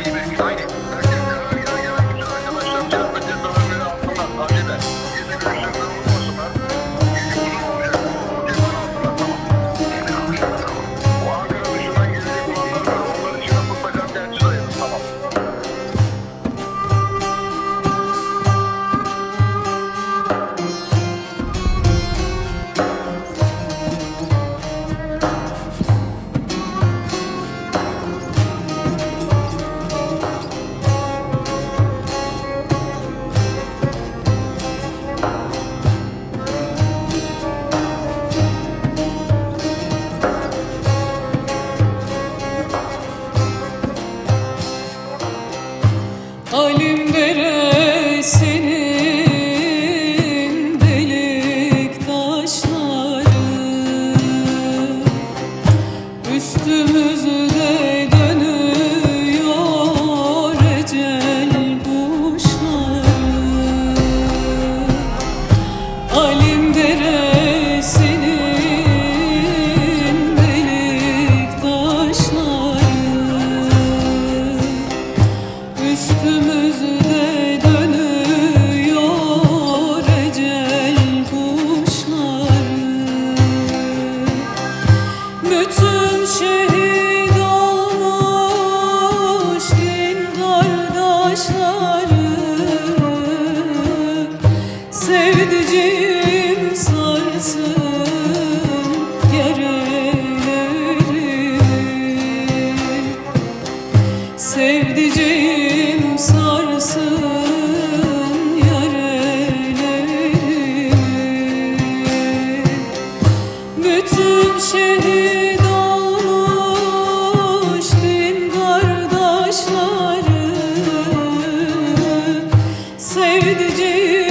いぶ左で üstümüzde dönüyor ecel kuşları. Bütün şehit olmuş din kardeşleri. Sevdiceğim sarsın sevdiceğim sevdiceğim